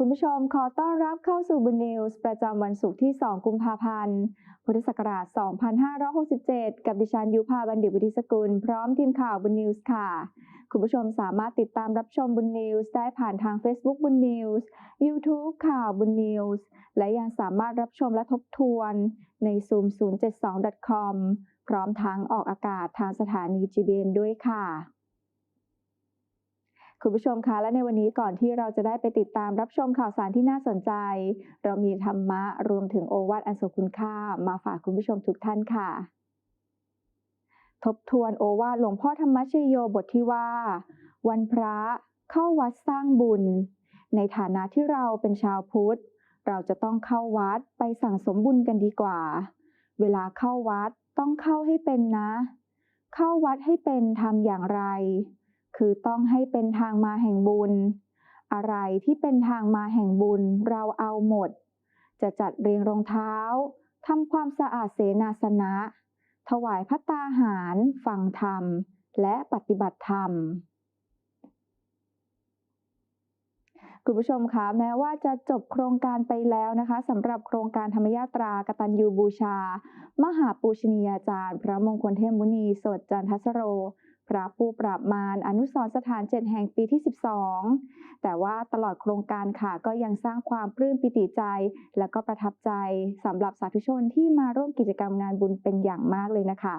คุณผู้ชมขอต้อนรับเข้าสู่บุญนิวส์ประจำวันศุกร์ที่ 2 กุมภาพันธ์ พุทธศักราช 2567 กับดิฉันยุพาบัณฑิตวุฒิสกุล พร้อมทีมข่าวบุญนิวส์ค่ะ คุณผู้ชมสามารถติดตามรับชมบุญนิวส์ได้ผ่านทาง Facebook บุญนิวส์ YouTube ข่าวบุญนิวส์และยังสามารถรับชมและทบทวนใน zoom 072 com พร้อมทั้งออกอากาศทางสถานี GBN ด้วยค่ะ คุณผู้ชมคะและในวันนี้ก่อนที่เราจะได้ไปติดตามรับชมข่าวสารที่น่าสนใจ เรามีธรรมะรวมถึงโอวาทอันทรงคุณค่ามาฝากคุณผู้ชมทุกท่านค่ะ ทบทวนโอวาทหลวงพ่อธรรมชโยบทที่ว่า วันพระเข้าวัดสร้างบุญ ในฐานะที่เราเป็นชาวพุทธ เราจะต้องเข้าวัดไปสั่งสมบุญกันดีกว่า เวลาเข้าวัดต้องเข้าให้เป็นนะ เข้าวัดให้เป็นทำอย่างไร คือต้องให้เป็นทางมาแห่งบุญ อะไรที่เป็นทางมาแห่งบุญเราเอาหมด จะจัดเรียงรองเท้าทำความสะอาดเสนาสนะ ถวายพัตตาหาร ฟังธรรม และปฏิบัติธรรมคุณผู้ชมคะแม้ว่าจะจบโครงการไปแล้วนะคะสำหรับโครงการธรรมยาตรากตัญญูบูชา มหาปูชนียาจารย์ พระมงคลเทพมุนีสดจันทสโร พระผู้ปราบมารอนุสรสถานเจ็ดแห่งปีที่ 12 แต่ว่าตลอดโครงการค่ะก็ยังสร้างความปลื้มปิติใจ และก็ประทับใจสำหรับสาธุชนที่มาร่วมกิจกรรมงานบุญเป็นอย่างมากเลยนะคะ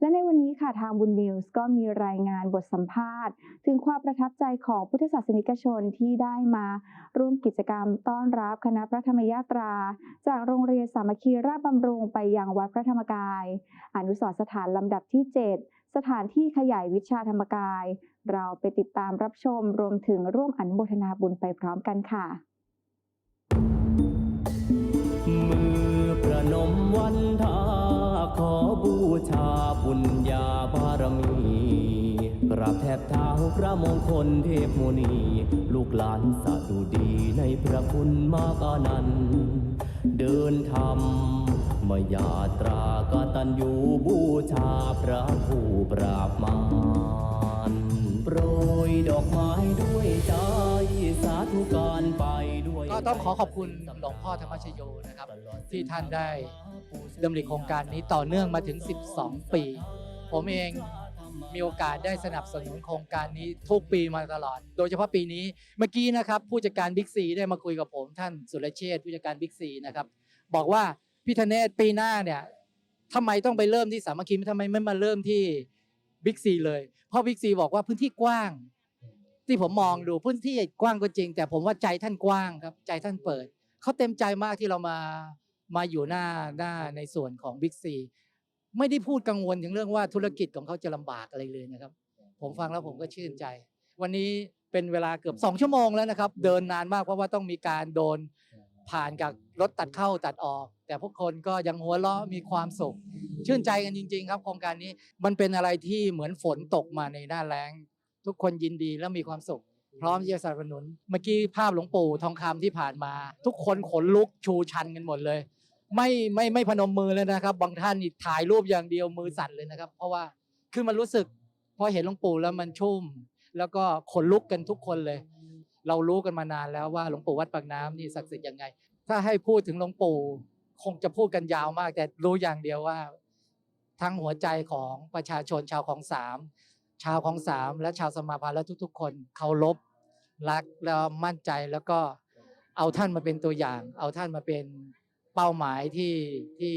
และในวันนี้ค่ะทางบุญนิวส์ก็มีรายงานบทสัมภาษณ์ ถึงความประทับใจของพุทธศาสนิกชนที่ได้มาร่วมกิจกรรมต้อนรับคณะพระธรรมยาตรา จากโรงเรียนสามัคคีราชบำรุงไปยังวัดพระธรรมกาย อนุสรสถานลำดับที่ 7 สถานที่ขยายวิชาธรรมกาย เราไปติดตามรับชมรวมถึงร่วมอนุโมทนาบุญไปพร้อมกันค่ะ มือประนมวันทาขอบูชาบุญญาบารมีกราบแทบเท้าพระมงคลเทพมุนี ลูกหลานสาธุดีในพระคุณมากอนันต์เดินธรรมมายาตรา ตัญญูบูชาพระผู้ปราบมารโปรยดอกไม้ด้วยใจสาธุการไปด้วย ก็ต้องขอขอบคุณหลวงพ่อธรรมชโยนะครับ ที่ท่านได้ดำริโครงการนี้ต่อเนื่องมาถึง 12 ปี ผมเองมีโอกาสได้สนับสนุนโครงการนี้ทุกปีมาตลอด โดยเฉพาะปีนี้เมื่อกี้นะครับผู้จัดการบิ๊กซีได้มาคุยกับผมท่านสุรเชษฐ์ผู้จัดการบิ๊กซีนะครับบอกว่าพี่ธเนศปีหน้าเนี่ย ทำไมต้องไปเริ่มที่สามัคคีทำไมไม่มาเริ่มที่บิ๊กซีเลย เพราะบิ๊กซีบอกว่าพื้นที่กว้าง ที่ผมมองดูพื้นที่กว้างก็จริง แต่ผมว่าใจท่านกว้างครับ ใจท่านเปิดเขาเต็มใจมากที่เรามามาอยู่หน้าหน้าในส่วนของบิ๊กซีไม่ได้พูดกังวลถึงเรื่องว่าธุรกิจของเขาจะลำบากอะไรเลยนะครับ ผมฟังแล้วผมก็ชื่นใจ วันนี้เป็นเวลาเกือบสองชั่วโมงแล้วนะครับ เดินนานมากเพราะว่าต้องมีการโดน ผ่านกับรถตัดเข้าตัดออก แต่พวกคนก็ยังหัวเราะมีความสุข ชื่นใจกันจริง ๆ ครับโครงการนี้มันเป็นอะไรที่เหมือนฝนตกมาในหน้าแล้ง ทุกคนยินดีและมีความสุข พร้อมที่จะสนับสนุน เมื่อกี้ภาพหลวงปู่ทองคำที่ผ่านมา ทุกคนขนลุกชูชันกันหมดเลย ไม่ไม่ไม่พนมมือเลยนะครับ บางท่านนี่ถ่ายรูปอย่างเดียวมือสั่นเลยนะครับ เพราะว่าคือมันรู้สึกพอเห็นหลวงปู่แล้วมันชุ่ม แล้วก็ขนลุกกันทุกคนเลย เรารู้กันมานานแล้วว่าหลวงปู่วัดปากน้ำนี่ศักดิ์สิทธิ์ยังไง ถ้าให้พูดถึงหลวงปู่คงจะพูดกันยาวมาก แต่รู้อย่างเดียวว่า ทั้งหัวใจของประชาชนชาวของสามชาวของสามและชาวสมาพันธ์และทุก ๆ คนเคารพรักแล้วมั่นใจแล้วก็เอาท่านมาเป็นตัวอย่าง เอาท่านมาเป็นเป้าหมายที่ที่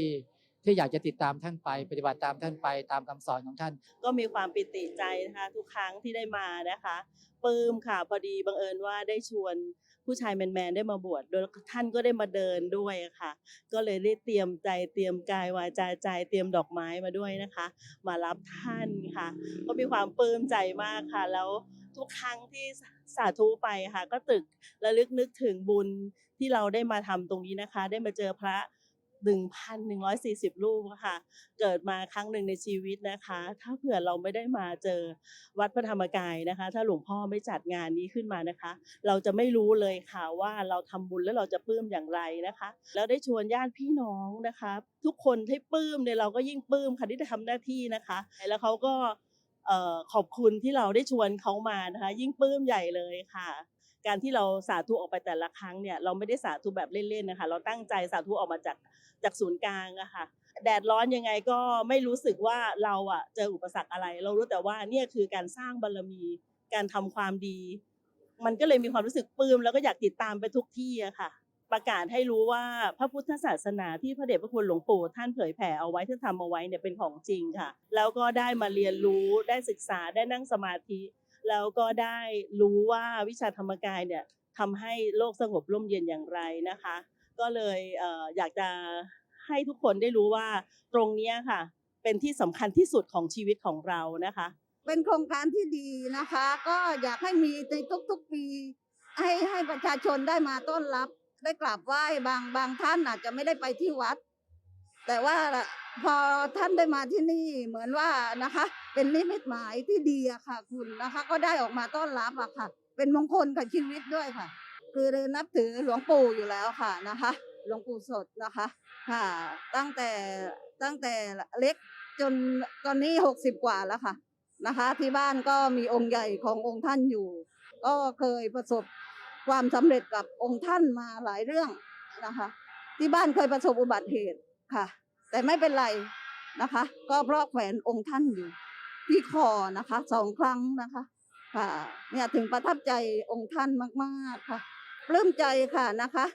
ที่อยากจะติดตามท่านไป ปฏิบัติตามท่านไปตามคำสอนของท่าน ก็มีความปิติใจนะคะทุกครั้งที่ได้มานะคะปลื้มค่ะพอดีบังเอิญว่าได้ชวนผู้ชายแมนๆได้มาบวชโดยท่านก็ได้มาเดินด้วยค่ะ ก็เลยได้เตรียมใจเตรียมกายวาจาใจเตรียมดอกไม้มาด้วยนะคะ มารับท่านค่ะ ก็มีความปลื้มใจมากค่ะ แล้วทุกครั้งที่สาธุไปค่ะ ก็ตึกระลึกนึกถึงบุญที่เราได้มาทำตรงนี้นะคะ ได้มาเจอพระ 1,140 รูปค่ะ เกิดมาครั้งหนึ่งในชีวิตนะคะ ถ้าเผื่อเราไม่ได้มาเจอวัดพระธรรมกายนะคะ ถ้าหลวงพ่อไม่จัดงานนี้ขึ้นมานะคะ เราจะไม่รู้เลยค่ะว่าเราทำบุญแล้วเราจะปลื้มอย่างไรนะคะ แล้วได้ชวนญาติพี่น้องนะคะ ทุกคนให้ปลื้มเนี่ยเราก็ยิ่งปลื้มค่ะที่ได้ทำหน้าที่นะคะ แล้วเขาก็ขอบคุณที่เราได้ชวนเขามานะคะ ยิ่งปลื้มใหญ่เลยค่ะ การที่เราสาธุออกไปแต่ละครั้งเนี่ยเราไม่ได้สาธุแบบเล่นๆนะคะเราตั้งใจสาธุออกมาจากจากศูนย์กลางอะค่ะแดดร้อนยังไงก็ไม่รู้สึกว่าเราอะเจออุปสรรคอะไร เรารู้แต่ว่าเนี่ยคือการสร้างบารมีการทำความดี มันก็เลยมีความรู้สึกปลื้มแล้วก็อยากติดตามไปทุกที่อะค่ะ ประกาศให้รู้ว่าพระพุทธศาสนาที่พระเดชพระคุณหลวงปู่ท่านเผยแผ่เอาไว้ที่ทำเอาไว้เนี่ยเป็นของจริงค่ะ แล้วก็ได้มาเรียนรู้ได้ศึกษาได้นั่งสมาธิ แล้วก็ได้รู้ว่าวิชาธรรมกายเนี่ยทำให้โลกสงบร่มเย็นอย่างไรนะคะ ก็เลยเอออยากจะให้ทุกคนได้รู้ว่าตรงนี้ค่ะ เป็นที่สำคัญที่สุดของชีวิตของเรานะคะ เป็นโครงการที่ดีนะคะ ก็อยากให้มีในทุกๆปี ให้ให้ประชาชนได้มาต้อนรับ ได้กราบไหว้บางบางท่านอาจจะไม่ได้ไปที่วัด แต่ว่า พอท่านได้มาที่นี่เหมือนว่านะคะ เป็นนิมิตหมายที่ดีอะค่ะ คุณนะคะ ก็ได้ออกมาต้อนรับอะค่ะ เป็นมงคลกับชีวิตด้วยค่ะ คือนับถือหลวงปู่อยู่แล้วค่ะนะคะ หลวงปู่สดนะคะ ค่ะ ตั้งแต่ตั้งแต่เล็กจนตอนนี้หกสิบกว่าแล้วค่ะนะคะ ที่บ้านก็มีองค์ใหญ่ขององค์ท่านอยู่ ก็เคยประสบความสำเร็จกับองค์ท่านมาหลายเรื่องนะคะ ที่บ้านเคยประสบอุบัติเหตุค่ะ แต่ไม่เป็นไรนะคะ ก็เพราะแขวนองค์ท่านอยู่ ที่คอนะคะสองครั้งนะคะค่ะเนี่ยถึงประทับใจองค์ท่านมากๆค่ะปลื้มใจค่ะนะคะ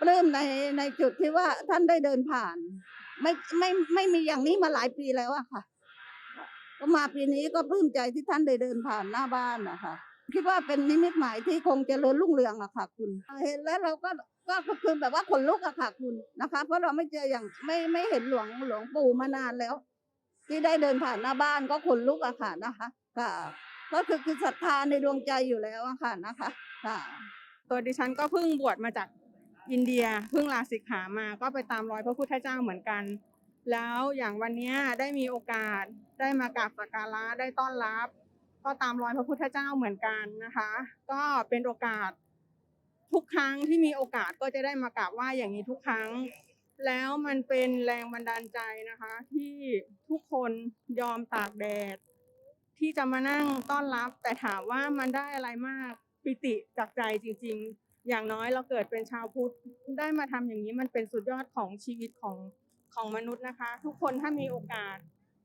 ปลื้มในในจุดที่ว่าท่านได้เดินผ่าน ไม่ไม่ไม่มีอย่างนี้มาหลายปีแล้วอะค่ะ ก็มาปีนี้ก็ปลื้มใจที่ท่านได้เดินผ่านหน้าบ้านนะคะคิดว่าเป็นนิมิตหมายที่คงจเจริญรุ่งเรืองอะค่ะ คุณเห็นแล้วเราก็ ก็คือแบบว่าขนลุกอะค่ะคุณนะคะ เพราะเราไม่เจออย่างไม่ไม่เห็นหลวงหลวงปู่มานานแล้ว ที่ได้เดินผ่านหน้าบ้านก็ขนลุกอะค่ะนะคะค่ะก็คือคือศรัทธาในดวงใจอยู่แล้วอะค่ะนะคะค่ะตัวดิฉันก็เพิ่งบวชมาจากอินเดียเพิ่งลาสิกขามาก็ไปตามรอยพระพุทธเจ้าเหมือนกัน แล้วอย่างวันนี้ได้มีโอกาสได้มากราบสักการะได้ต้อนรับ ก็ตามรอยพระพุทธเจ้าเหมือนกันนะคะ ก็เป็นโอกาส ทุกครั้งที่มีโอกาสก็จะได้มากราบไหว้อย่างนี้ทุกครั้ง แล้วมันเป็นแรงบันดาลใจนะคะ ที่ทุกคนยอมตากแดด ที่จะมานั่งต้อนรับ แต่ถามว่ามันได้อะไรมากปิติจากใจจริง ๆ อย่างน้อยเราเกิดเป็นชาวพุทธได้มาทำอย่างนี้มันเป็นสุดยอดของชีวิตของของมนุษย์นะคะ ทุกคนถ้ามีโอกาส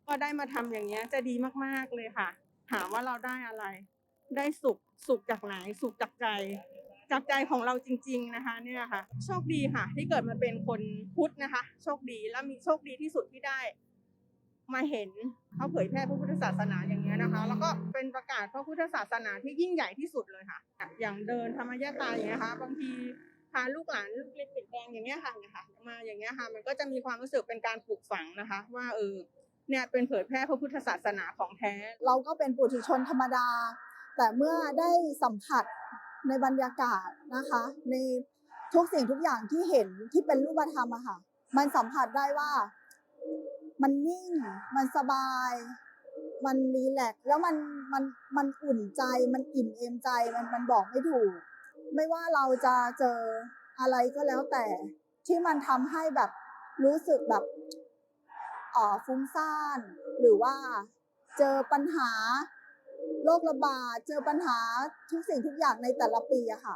ก็ได้มาทำอย่างนี้จะดีมากๆเลยค่ะ ถามว่าเราได้อะไร ได้สุขสุขจากไหนสุขจากใจ จากใจของเราจริง ๆนะคะเนี่ยค่ะ โชคดีค่ะ ที่เกิดมาเป็นคนพุทธนะคะ โชคดีและมีโชคดีที่สุดที่ได้ มาเห็นเขาเผยแพร่พระพุทธศาสนาอย่างเงี้ยนะคะ แล้วก็เป็นประกาศพระพุทธศาสนาที่ยิ่งใหญ่ที่สุดเลยค่ะ อย่างเดินธรรมยตาอย่างเงี้ยค่ะบางทีพาลูกหลานลูกเล็กเด็กแดงอย่างเงี้ยค่ะเนี่ยค่ะมาอย่างเงี้ยค่ะ มันก็จะมีความรู้สึกเป็นการปลูกฝังนะคะ ว่าเออเนี่ยเป็นเผยแพร่พระพุทธศาสนาของแท้ เราก็เป็นปุถุชนธรรมดา แต่เมื่อได้สัมผัส ในบรรยากาศนะคะ ในทุกสิ่งทุกอย่างที่เห็นที่เป็นรูปธรรมอะค่ะ มันสัมผัสได้ว่า มันนิ่ง มันสบาย มันรีแลกซ์แล้วมันมันมันอุ่นใจมันอิ่มเอมใจมันมันบอกไม่ถูก ไม่ว่าเราจะเจออะไรก็แล้วแต่ ที่มันทำให้แบบรู้สึกแบบอ่อฟุ้งซ่าน หรือว่าเจอปัญหา โรคระบาดเจอปัญหาทุกสิ่งทุกอย่างในแต่ละปีอะค่ะ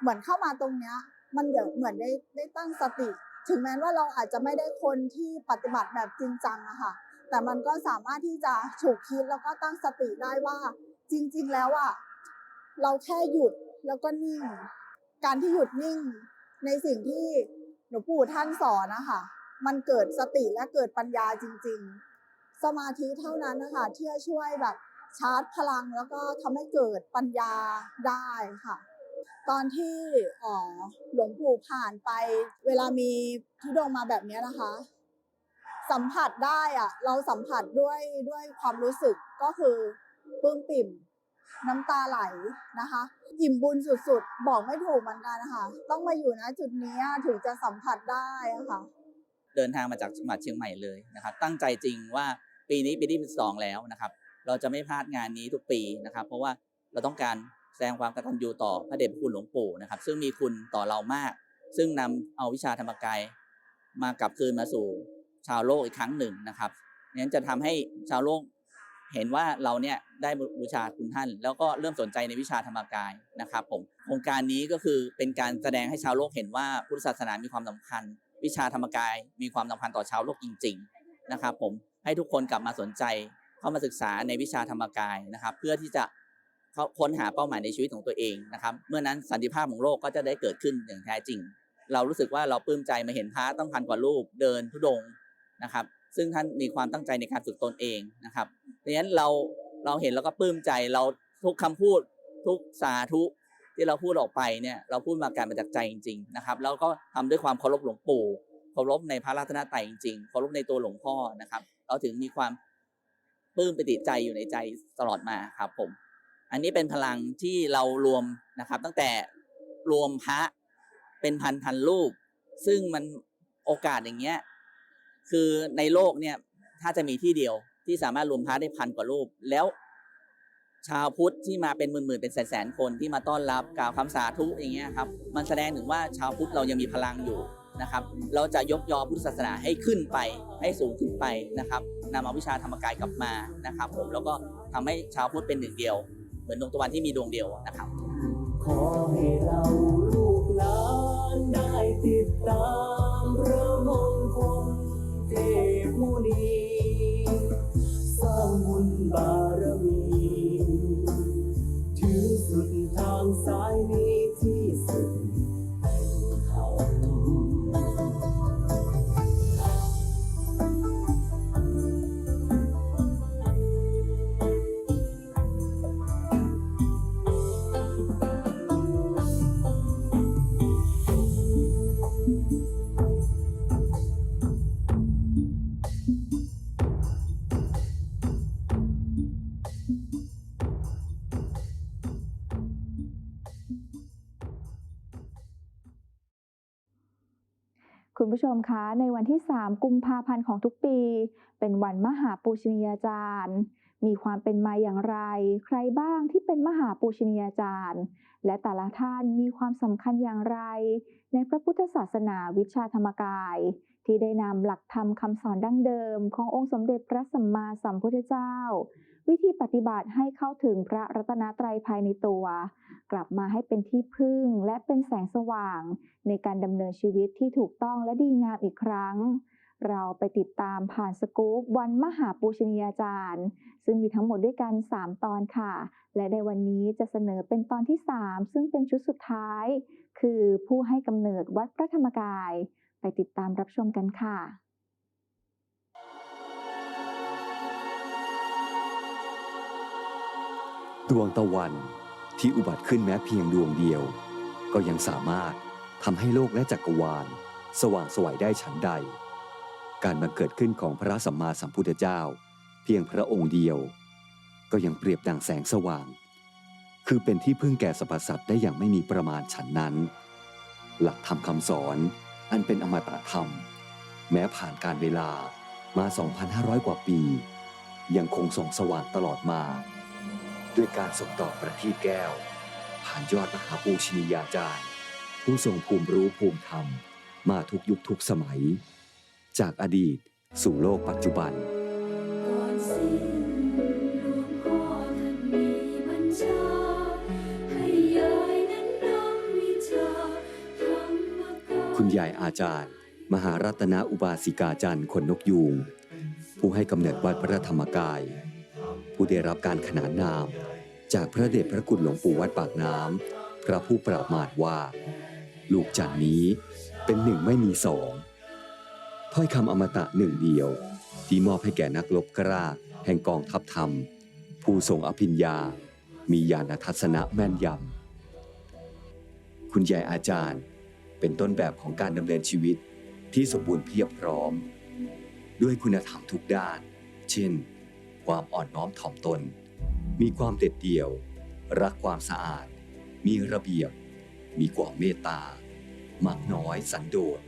เหมือนเข้ามาตรงเนี้ยมันเดี๋ยวเหมือนได้ได้ตั้งสติ ถึงแม้ว่าเราอาจจะไม่ได้คนที่ปฏิบัติแบบจริงจังอะค่ะ แต่มันก็สามารถที่จะฉุกคิดแล้วก็ตั้งสติได้ว่า จริง ๆ แล้วอะเราแค่หยุดแล้วก็นิ่ง การที่หยุดนิ่ง ในสิ่งที่หลวงปู่ท่านสอนนะคะมันเกิดสติและเกิดปัญญาจริง ๆ สมาธิเท่านั้นนะคะที่จะช่วยแบบ ชาร์จพลังแล้วก็ทำให้เกิดปัญญาได้ค่ะ ตอนที่หลวงปู่ผ่านไป เวลามีทุดงมาแบบนี้นะคะ สัมผัสได้อะเราสัมผัสด้วยด้วยความรู้สึกก็คือปลื้มปิ่มน้ำตาไหลนะคะ อิ่มบุญสุดๆ บอกไม่ถูกเหมือนกันนะคะต้องมาอยู่นะจุดนี้ถึงจะสัมผัสได้ะค่ะ เดินทางมาจากจังหวัดเชียงใหม่เลยนะครับ ตั้งใจจริงว่าปีนี้ปีที่สองแล้วนะครับ เราจะไม่พลาดงานนี้ทุกปีนะครับ เพราะว่าเราต้องการแสดงความกตัญญูต่อพระเดชพระคุณหลวงปู่นะครับ ซึ่งมีคุณต่อเรามาก ซึ่งนำเอาวิชาธรรมกายมากลับคืนมาสู่ชาวโลกอีกครั้งหนึ่งนะครับงั้นจะทำให้ชาวโลกเห็นว่าเราเนี่ยได้บูชาคุณท่าน แล้วก็เริ่มสนใจในวิชาธรรมกายนะครับผมโครงการนี้ก็คือเป็นการแสดงให้ชาวโลกเห็นว่าพุทธศาสนามีความสำคัญ วิชาธรรมกายมีความสำคัญต่อชาวโลกจริง ๆ นะครับ ผมให้ทุกคนกลับมาสนใจ เข้ามาศึกษาในวิชาธรรมกายนะครับ เพื่อที่จะเขาค้นหาเป้าหมายในชีวิตของตัวเองนะครับ เมื่อนั้นสันติภาพของโลกก็จะได้เกิดขึ้นอย่างแท้จริง เรารู้สึกว่าเราปลื้มใจมาเห็นพระต้องพันกว่ารูปเดินทุดงนะครับ ซึ่งท่านมีความตั้งใจในการฝึกตนเองนะครับดังนั้นเราเราเห็นแล้วก็ปลื้มใจเราทุกคำพูดทุกสาธุที่เราพูดออกไปเนี่ยเราพูดมาการมาจากใจจริง ๆ นะครับ แล้วก็ทำด้วยความเคารพหลวงปู่เคารพในพระรัตนตรัยจริงๆเคารพในตัวหลวงพ่อนะครับ เราถึงมีความ ปลื้มปิติใจอยู่ในใจตลอดมาครับผม อันนี้เป็นพลังที่เรารวมนะครับ ตั้งแต่รวมพระเป็นพันพันรูป ซึ่งมันโอกาสอย่างเงี้ยคือในโลกเนี่ยถ้าจะมีที่เดียวที่สามารถรวมพระได้พันกว่ารูป แล้ว ชาวพุทธที่มาเป็นหมื่นๆเป็นแสนๆคนที่มาต้อนรับกล่าวคำสาธุอย่างเงี้ยครับ มันแสดงถึงว่าชาวพุทธเรายังมีพลังอยู่ นะครับ เราจะยกยอพุทธศาสนาให้ขึ้นไปให้สูงขึ้นไปนะครับนำเอาวิชาธรรมกายกลับมานะครับผมแล้วก็ทำให้ชาวพุทธเป็นหนึ่งเดียว เหมือนดวงตะวันที่มีดวงเดียวนะครับ ขอให้เราลูกหลานได้ติดตาม มคะ ในวันที่ 3 กุมภาพันธ์ของทุกปี เป็นวันมหาปูชนียาจารย์ มีความเป็นมาอย่างไร ใครบ้างที่เป็นมหาปูชนียาจารย์ และแต่ละท่านมีความสำคัญอย่างไร ในพระพุทธศาสนาวิชาธรรมกาย ที่ได้นำหลักธรรมคำสอนดั้งเดิม ขององค์สมเด็จพระสัมมาสัมพุทธเจ้า วิธีปฏิบัติให้เข้าถึงพระรัตนตรัยภายในตัว กลับมาให้เป็นที่พึ่งและเป็นแสงสว่าง ในการดำเนินชีวิตที่ถูกต้องและดีงามอีกครั้ง เราไปติดตามผ่านสกู๊ปวันมหาปูชนียาจารย์ ซึ่งมีทั้งหมดด้วยกัน 3 ตอนค่ะ และในวันนี้จะเสนอเป็นตอนที่ 3 ซึ่งเป็นชุดสุดท้าย คือผู้ให้กำเนิดวัดพระธรรมกาย ไปติดตามรับชมกันค่ะ ดวงตะวันที่อุบัติขึ้นแม้เพียงดวงเดียว ก็ยังสามารถทำให้โลกและจักรวาล สว่างสวยได้ฉันใด การบังเกิดขึ้นของพระสัมมาสัมพุทธเจ้า เพียงพระองค์เดียว ก็ยังเปรียบดังแสงสว่าง คือเป็นที่พึ่งแก่สรรพสัตว์ได้อย่างไม่มีประมาณฉันนั้น หลักธรรมคำสอนอันเป็นอมตะธรรม แม้ผ่านการเวลามา 2,500 กว่าปี ยังคงส่องสว่างตลอดมา ด้วยการส่งต่อประทีปแก้ว ผ่านยอดมหาปูชนียาจารย์ ผู้ทรงภูมิรู้ภูมิธรรม มาทุกยุคทุกสมัย จากอดีตสู่โลกปัจจุบัน ก่อนสิ้นหลวงพ่อท่านมีบัญชา ให้ยายนั้นนำวิชาธรรมกาย คุณยายอาจารย์ มหารัตนอุบาสิกาจันทร์ขนนกยูงผู้ให้กำเนิดวัดพระธรรมกาย ผู้ได้รับการขนานนาม จากพระเดชพระคุณหลวงปู่วัดปากน้ำพระผู้ปราบมารว่า ลูกจันนี้เป็นหนึ่งไม่มีสองถ้อยคำอมตะหนึ่งเดียว ที่มอบให้แก่นักรบกล้าแห่งกองทัพธรรม ผู้ทรงอภิญญา มีญาณทัศนะแม่นยำ คุณยายอาจารย์เป็นต้นแบบของการดำเนินชีวิตที่สมบูรณ์เพียบพร้อม ด้วยคุณธรรมทุกด้าน เช่น ความอ่อนน้อมถ่อมตน มีความเด็ดเดี่ยว รักความสะอาด มีระเบียบ มีความเมตตา มักน้อยสันโดษ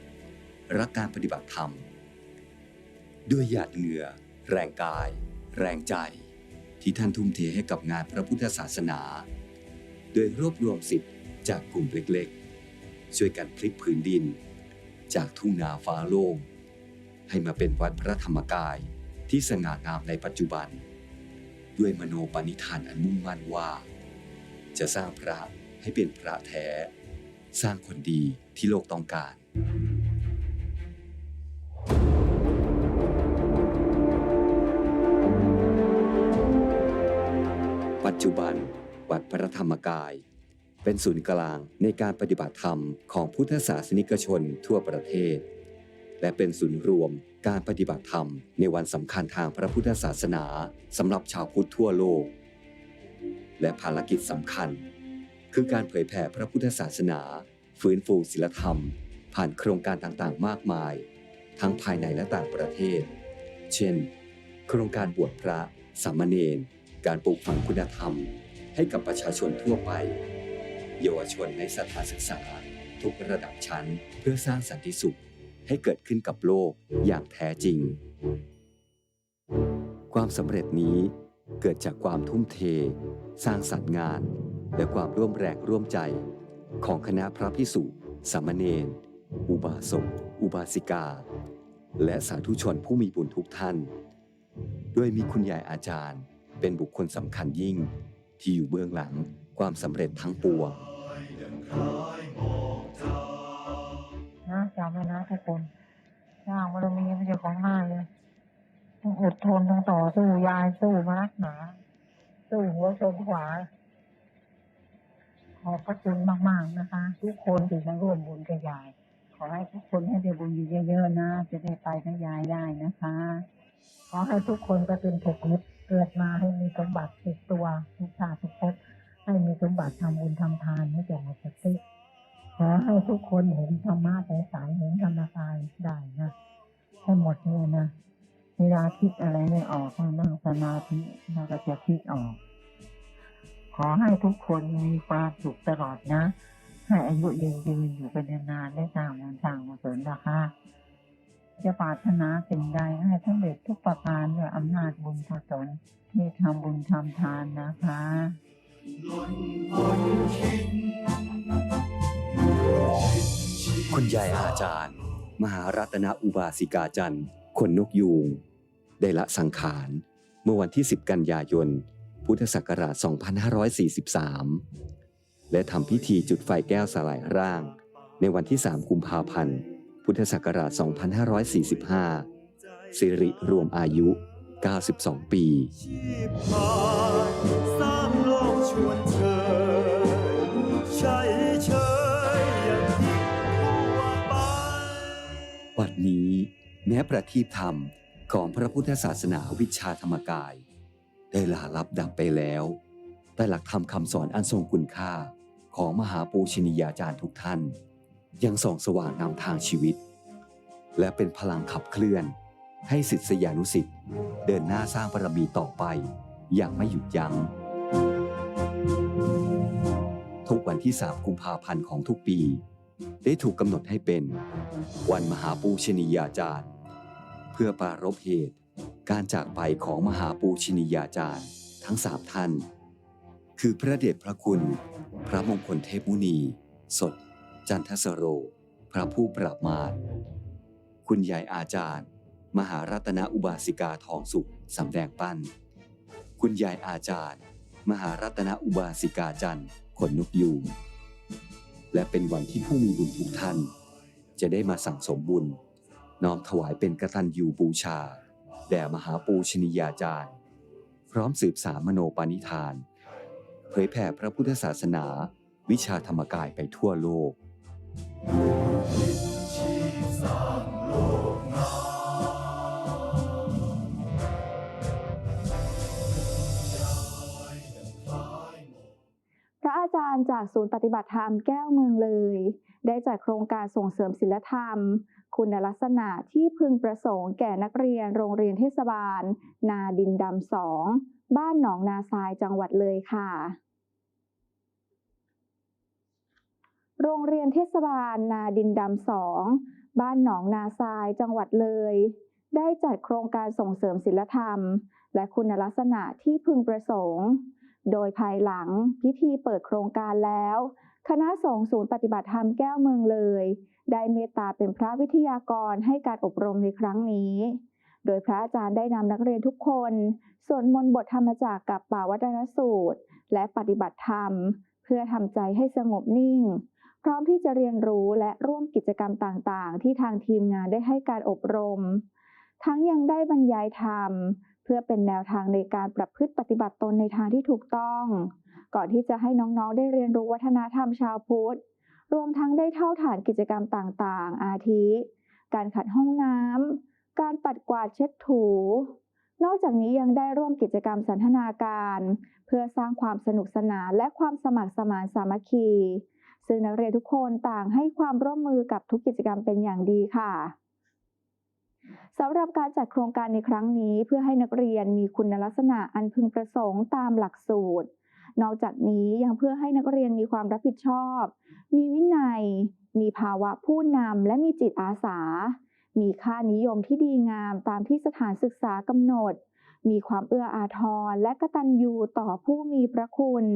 รักการปฏิบัติธรรม ด้วยหยาดเหงื่อ แรงกาย แรงใจ ที่ท่านทุ่มเทให้กับงานพระพุทธศาสนา โดยรวบรวมสิทธิ์จากกลุ่มเล็กๆ ช่วยกันพลิกผืนดิน จากทุ่งนาฟ้าโล่งให้มาเป็นวัดพระธรรมกายที่สง่างามในปัจจุบัน ด้วยมโนปณิธานอันมุ่งมั่นว่า จะสร้างพระให้เป็นพระแท้ สร้างคนดีที่โลกต้องการ ปัจจุบันวัดพระธรรมกาย เป็นศูนย์กลางในการปฏิบัติธรรมของพุทธศาสนิกชนทั่วประเทศ และเป็นศูนย์รวมการปฏิบัติธรรมในวันสำคัญทางพระพุทธศาสนาสำหรับชาวพุทธทั่วโลก และภารกิจสำคัญ คือการเผยแผ่พระพุทธศาสนา ฟื้นฟูศิลธรรม ผ่านโครงการต่างๆ มากมาย ทั้งภายในและต่างประเทศ เช่น โครงการบวชพระสามเณรการปลูกฝังคุณธรรม ให้กับประชาชนทั่วไป เยาวชนในสถานศึกษา ทุกระดับชั้นเพื่อสร้างสันติสุข ให้เกิดขึ้นกับโลกอย่างแท้จริง ความสำเร็จนี้เกิดจากความทุ่มเท สร้างสรรค์งาน และความร่วมแรงร่วมใจ ของคณะพระพิสุสามเณรอุบาสกอุบาสิกา และสาธุชนผู้มีบุญทุกท่านโดยมีคุณยายอาจารย์ เป็นบุคคลสำคัญยิ่ง ที่อยู่เบื้องหลังความสำเร็จทั้งปวง นะจำไว้นะทุกคนสร้างบารมีไม่ใช่ของง่ายเลยต้องอดทนต้องต่อสู้ยายสู้มานักหนาสู้หัวชนขวาขอบพระคุณมากๆนะคะ ทุกคนที่มาร่วมบุญกับยาย ขอให้ทุกคนให้ได้บุญเยอะๆนะ จะได้ไปกับยายได้นะคะ ขอให้ทุกคนก็เป็นถูกนิดเกิดมาให้มีสมบัติติดตัวทุกชาติทุกภพให้มีสมบัติทำบุญทำทานให้แก่หมดสติ ขอให้ทุกคนเห็นธรรมะสายสายเห็นธรรมกายได้นะให้หมดเลยนะเวลาคิดอะไรไม่ออกก็นั่งสมาธิเราก็จะคิดออก ขอให้ทุกคนมีความสุขตลอดนะ ให้อายุยืนยืนอยู่เป็นนานๆได้สร้างมันสร้างมาเสริมราคาจะปรารถนาสิ่งใดให้สำเร็จทุกประการด้วยอำนาจบุญกุศลที่ทำบุญทำทานนะคะ คุณยายอาจารย์ มหารัตนอุบาสิกาจันทร์ขนนกยูง ได้ละสังขาร เมื่อวันที่ 10 กันยายน พุทธศักราช 2543 และทำพิธีจุดไฟแก้วสลายร่าง ในวันที่ 3 กุมภาพันธ์ พุทธศักราช 2545 สิริรวมอายุ 92 ปีสร้างโลกชวนเชิญ แม้ประทีปธรรมของพระพุทธศาสนาวิชาธรรมกาย ได้ลาลับดับไปแล้ว แต่หลักธรรมคำสอนอันทรงคุณค่าของมหาปูชนียาจารย์ทุกท่าน ยังส่องสว่างนำทางชีวิต และเป็นพลังขับเคลื่อน ให้ศิษยานุศิษย์เดินหน้าสร้างบารมีต่อไป อย่างไม่หยุดยัง้งทุกวันที่ 3 กุมภาพันธ์ของทุกปี ได้ถูกกำหนดให้เป็น วันมหาปูชนียาจารย์ พื่อปรารภเหตุ การจากไปของมหาปูชินียาจารย์ทั้งสามท่าน คือพระเดชพระคุณ พระมงคลเทพมุนี สด จันทสโร พระผู้ปราบมารคุณยายอาจารย์ มหารัตนอุบาสิกาทองสุขสำแดงปั้น คุณยายอาจารย์ มหารัตนอุบาสิกาจันทร์ขนนกยูงและเป็นวันที่ผู้มีบุญทุกท่าน จะได้มาสั่งสมบุญ น้อมถวายเป็นกตัญญูบูชา แด่มหาปูชนียาจารย์ พร้อมสืบสารมโนปานิธาน เผยแผ่พระพุทธศาสนา วิชาธรรมกายไปทั่วโลกพระอาจารย์จากศูนย์ปฏิบัติธรรมแก้วเมืองเลย ได้จัดโครงการส่งเสริมศิลธรรม คุณลักษณะที่พึงประสงค์แก่นักเรียนโรงเรียนเทศบาล นาดินดำสองบ้านหนองนาทรายจังหวัดเลยค่ะ โรงเรียนเทศบาล นาดินดำสองบ้านหนองนาทรายจังหวัดเลย ได้จัดโครงการส่งเสริมศิลธรรม และคุณลักษณะที่พึงประสงค์ โดยภายหลังพิธีเปิดโครงการแล้ว คณะสงฆ์ศูนย์ปฏิบัติธรรมแก้วเมืองเลย ได้เมตตาเป็นพระวิทยากรให้การอบรมในครั้งนี้ โดยพระอาจารย์ได้นำนักเรียนทุกคนสวดมนต์บทธรรมจากกับป่าวัดนสูตร และปฏิบัติธรรม เพื่อทำใจให้สงบนิ่ง พร้อมที่จะเรียนรู้และร่วมกิจกรรมต่างๆ ที่ทางทีมงานได้ให้การอบรม ทั้งยังได้บรรยายธรรม เพื่อเป็นแนวทางในการประพฤติปฏิบัติตนในทางที่ถูกต้อง ก่อนที่จะให้น้องๆได้เรียนรู้วัฒนธรรมชาวพุทธ รวมทั้งได้เท่าฐานกิจกรรมต่างๆ อาทิ การขัดห้องน้ำ การปัดกวาดเช็ดถู นอกจากนี้ยังได้ร่วมกิจกรรมสันทนาการ เพื่อสร้างความสนุกสนานและความสมัครสมานสามัคคี ซึ่งนักเรียนทุกคนต่างให้ความร่วมมือกับทุกกิจกรรมเป็นอย่างดีค่ะสำหรับการจัดโครงการในครั้งนี้เพื่อให้นักเรียนมีคุณลักษณะอันพึงประสงค์ตามหลักสูตร นอกจากนี้ยังเพื่อให้นักเรียนมีความรับผิดชอบ มีวินัย มีภาวะผู้นำและมีจิตอาสา มีค่านิยมที่ดีงามตามที่สถานศึกษากำหนด มีความเอื้ออาทรและกตัญญูต่อผู้มีพระคุณ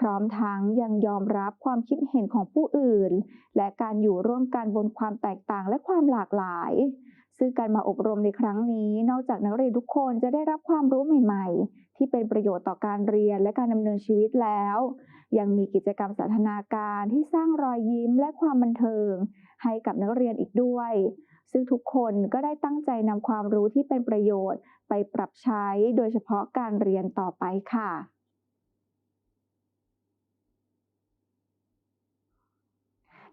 พร้อมทั้งยังยอมรับความคิดเห็นของผู้อื่น และการอยู่ร่วมกันบนความแตกต่างและความหลากหลาย ซึ่งการมาอบรมในครั้งนี้ นอกจากนักเรียนทุกคนจะได้รับความรู้ใหม่ ๆ ที่เป็นประโยชน์ต่อการเรียนและการดำเนินชีวิตแล้ว ยังมีกิจกรรมสันทนาการที่สร้างรอยยิ้มและความบันเทิง ให้กับนักเรียนอีกด้วย ซึ่งทุกคนก็ได้ตั้งใจนำความรู้ที่เป็นประโยชน์ไปปรับใช้โดยเฉพาะการเรียนต่อไปค่ะ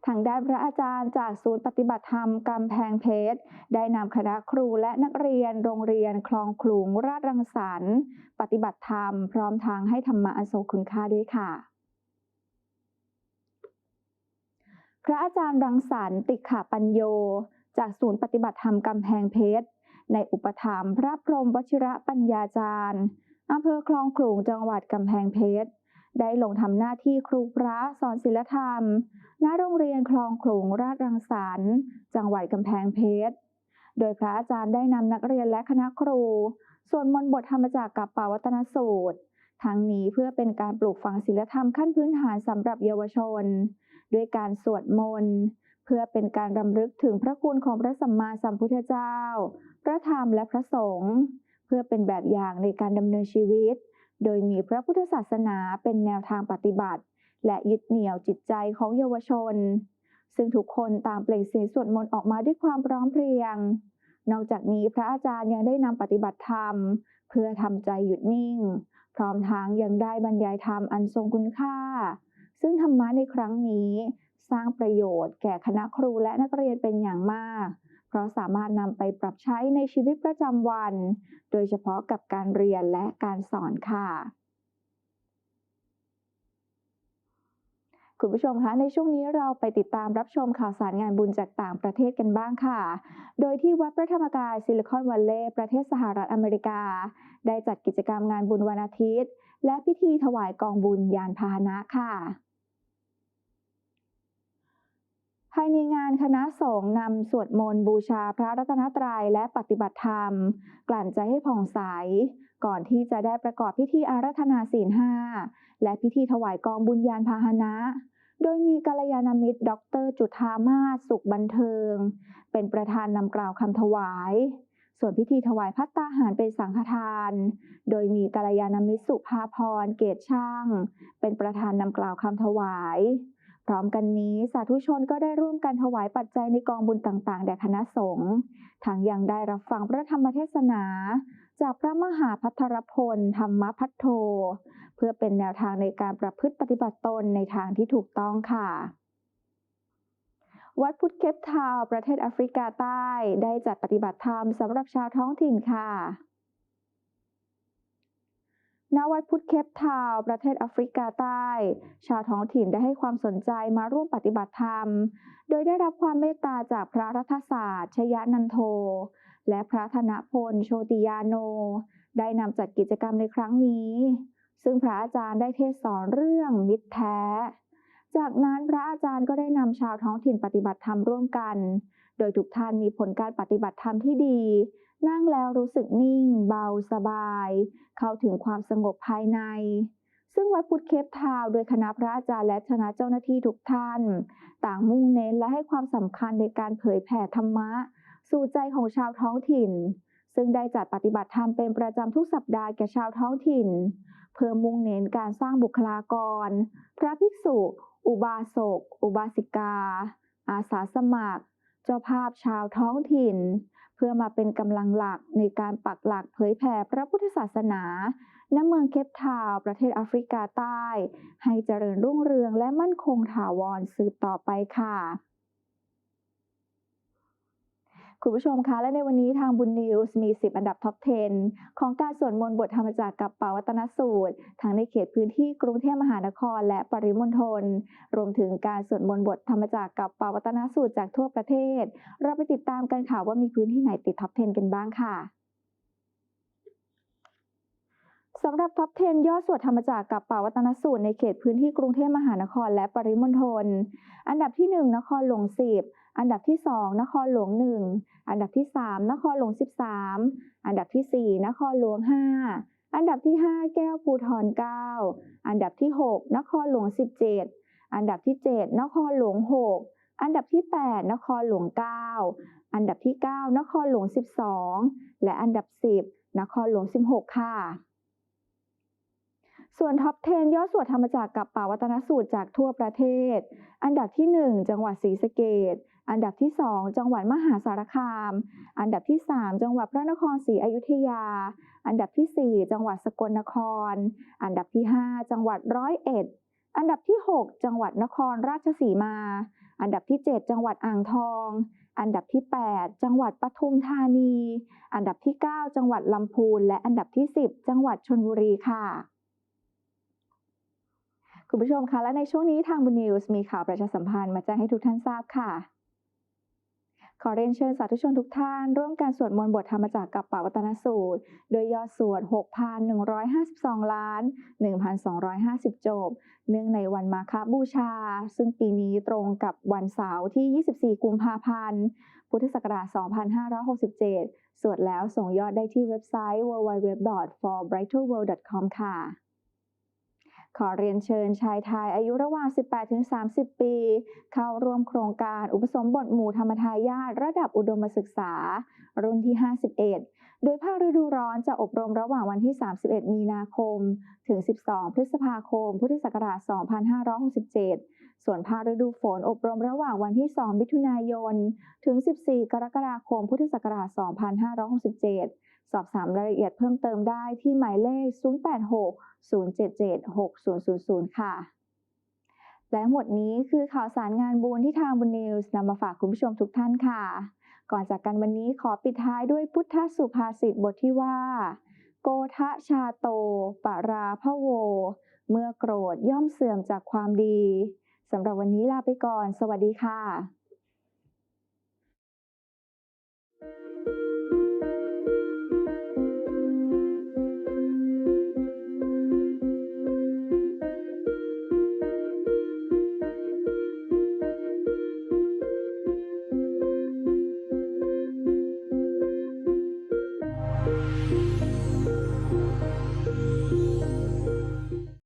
ทางด้านพระอาจารย์จากศูนย์ปฏิบัติธรรมกำแพงเพชร ได้นำคณะครูและนักเรียนโรงเรียนคลองขลุงราชรังสรรค์ ปฏิบัติธรรม พร้อมทางให้ธรรมะอันทรงคุณค่าด้วยค่ะ พระอาจารย์รังสรรค์ติขะปัญโย จากศูนย์ปฏิบัติธรรมกำแพงเพชร ในอุปถัมภ์พระพรหมวชิระปัญญาจารย์อำเภอคลองขลุงจังหวัดกำแพงเพชร ได้ลงทำหน้าที่ครูพระสอนศิลธรรม ณ โรงเรียนคลองขลุงราชรังสรรค์ จังหวัดกำแพงเพชร โดยพระอาจารย์ได้นำนักเรียนและคณะครูสวดมนต์บทธรรมจากกับปาวัตนสูตร ทั้งนี้เพื่อเป็นการปลูกฝังศีลธรรมขั้นพื้นฐานสำหรับเยาวชน ด้วยการสวดมนต์เพื่อเป็นการรำลึกถึงพระคุณของพระสัมมาสัมพุทธเจ้า พระธรรมและพระสงฆ์เพื่อเป็นแบบอย่างในการดำเนินชีวิต โดยมีพระพุทธศาสนาเป็นแนวทางปฏิบัติ และยึดเหนี่ยวจิตใจของเยาวชน ซึ่งทุกคนตางเปล่งเสียงสวดมนต์ออกมาด้วยความพร้อมเพรียง นอกจากนี้พระอาจารย์ยังได้นำปฏิบัติธรรม เพื่อทำใจหยุดนิ่ง พร้อมทั้งยังได้บรรยายธรรมอันทรงคุณค่า ซึ่งธรรมะในครั้งนี้ สร้างประโยชน์แก่คณะครูและนักเรียนเป็นอย่างมาก เพราะสามารถนำไปปรับใช้ในชีวิตประจำวัน โดยเฉพาะกับการเรียนและการสอนค่ะ คุณผู้ชมคะในช่วงนี้เราไปติดตามรับชมข่าวสารงานบุญจากต่างประเทศกันบ้างค่ะ โดยที่วัดพระธรรมกายซิลิคอนวัลเลย์ประเทศสหรัฐอเมริกา ได้จัดกิจกรรมงานบุญวันอาทิตย์ และพิธีถวายกองบุญยานพาหนะค่ะ ภายในงานคณะสงฆ์นำสวดมนต์บูชาพระรัตนตรัยและปฏิบัติธรรม กลั่นใจให้ผ่องใส ก่อนที่จะได้ประกอบพิธีอาราธนาศีลห้าและพิธีถวายกองบุญญาณพาหนะ โดยมีกัลยาณมิตร ดร จุธามาศสุขบันเทิง เป็นประธานนำกล่าวคำถวาย ส่วนพิธีถวายพัตตาหารเป็นสังฆทาน โดยมีกัลยาณมิตรสุภาพรเกตช่าง เป็นประธานนำกล่าวคำถวาย พร้อมกันนี้สาธุชนก็ได้ร่วมกันถวายปัจจัยในกองบุญต่างๆ แด่คณะสงฆ์ทั้งยังได้รับฟังพระธรรมเทศนา จากพระมหาพัทรพล ธรรมพัทโท เพื่อเป็นแนวทางในการประพฤติปฏิบัติตนในทางที่ถูกต้องค่ะ วัดพุทธเคปทาวประเทศแอฟริกาใต้ได้จัดปฏิบัติธรรมสำหรับชาวท้องถิ่นค่ะ ณวัดพุทธเคปทาวประเทศแอฟริกาใต้ ชาวท้องถิ่นได้ให้ความสนใจมาร่วมปฏิบัติธรรม โดยได้รับความเมตตาจากพระรัฐศาสตร์ ชยนันโท และพระธนพล โชติยาโน ได้นำจัดกิจกรรมในครั้งนี้ ซึ่งพระอาจารย์ได้เทศสอนเรื่องมิตรแท้ จากนั้นพระอาจารย์ก็ได้นำชาวท้องถิ่นปฏิบัติธรรมร่วมกัน โดยทุกท่านมีผลการปฏิบัติธรรมที่ดี นั่งแล้วรู้สึกนิ่ง เบาสบาย เข้าถึงความสงบภายใน ซึ่งวัดพุทธเคปทาวโดยคณะพระอาจารย์และคณะเจ้าหน้าที่ทุกท่าน ต่างมุ่งเน้นและให้ความสำคัญในการเผยแผ่ธรรมะ สู่ใจของชาวท้องถิ่น ซึ่งได้จัดปฏิบัติธรรมเป็นประจำทุกสัปดาห์แก่ชาวท้องถิ่น เพื่อมุ่งเน้นการสร้างบุคลากร พระภิกษุ อุบาสก อุบาสิกา อาสาสมัคร เจ้าภาพชาวท้องถิ่น เพื่อมาเป็นกำลังหลักในการปักหลักเผยแผ่พระพุทธศาสนาณเมืองเคปทาวประเทศแอฟริกาใต้ ให้เจริญรุ่งเรืองและมั่นคงถาวรสืบต่อไปค่ะ คุณผู้ชมคะและในวันนี้ทางบุญนิวส์มี 10 อันดับท็อป 10 ของการสวดมนต์บทธรรมจักรกับปาวัตนสูตร ทั้งในเขตพื้นที่กรุงเทพมหานคร และปริมณฑลรวมถึงการสวดมนต์บทธรรมจักรกับปาวัตนสูตรจากทั่วประเทศ เราไปติดตามกันค่ะว่ามีพื้นที่ไหนติดท็อป 10 กันบ้างค่ะสำหรับท็อป 10 ยอดสวดธรรมจักรกับป่าวัตนสูตรในเขตพื้นที่กรุงเทพมหานครและปริมณฑล อันดับที่ 1 นครหลวง10 อันดับที่ 2 นครหลวง 1 อันดับที่ 3 นครหลวง 13 อันดับที่ 4 นครหลวง 5 อันดับที่ 5 แก้วภูทร9อันดับที่ 6 นครหลวง 17 อันดับที่ 7 นครหลวง 6 อันดับที่ 8 นครหลวง 9 อันดับที่ 9 นครหลวง 12 และอันดับ 10 นครหลวง 16 ค่ะส่วนท็อป 10 ยอดสวดธรรมจักรกับป่าวัตนสูตรจากทั่วประเทศ อันดับที่ 1 จังหวัดศรีสะเกษ อันดับที่ 2 จังหวัดมหาสารคาม อันดับที่ 3 จังหวัดพระนครศรีอยุธยา อันดับที่ 4 จังหวัดสกลนคร อันดับที่ 5 จังหวัดร้อยเอ็ด อันดับที่ 6 จังหวัดนครราชสีมา อันดับที่ 7 จังหวัดอ่างทอง อันดับที่ 8 จังหวัดปทุมธานี อันดับที่ 9 จังหวัดลำพูน และอันดับที่ 10 จังหวัดชลบุรีค่ะคุณผู้ชมคะและในช่วงนี้ทางบุญนิวส์มีข่าวประชาสัมพันธ์มาแจ้งให้ทุกท่านทราบค่ะ ขอเรียนเชิญสาธุชนทุกท่าน ร่วมการสวดมนต์บทธรรมจักรกับป่าวัตนสูตร โดยยอดสวด 6,152 ล้าน 1,250 จบ เนื่องในวันมาฆบูชา ซึ่งปีนี้ตรงกับวันเสาร์ที่ 24 กุมภาพันธ์ พุทธศักราช 2567 สวดแล้วส่งยอดได้ที่เว็บไซต์ www.forbrighterworld.com ค่ะ ขอเรียนเชิญชายไทยอายุระหว่าง 18-30 ปี เข้าร่วมโครงการอุปสมบทหมู่ธรรมทายาทระดับอุดมศึกษา รุ่นที่ 51 โดยภาคฤดูร้อนจะอบรมระหว่างวันที่ 31 มีนาคม ถึง 12 พฤษภาคม พุทธศักราช 2567 ส่วนภาคฤดูฝนอบรมระหว่างวันที่ 2 มิถุนายน ถึง 14 กรกฎาคม พุทธศักราช 2567 สอบถามรายละเอียดเพิ่มเติมได้ที่หมายเลข 086 077 6000 ค่ะ และหมดนี้คือข่าวสารงานบุญที่ทางบุญนิวส์นำมาฝากคุณผู้ชมทุกท่านค่ะ ก่อนจากกันวันนี้ขอปิดท้ายด้วยพุทธสุภาษิตบทที่ว่า โกทะชาโต ปราพะโว เมื่อโกรธย่อมเสื่อมจากความดีสำหรับวันนี้ลาไปก่อน สวัสดีค่ะ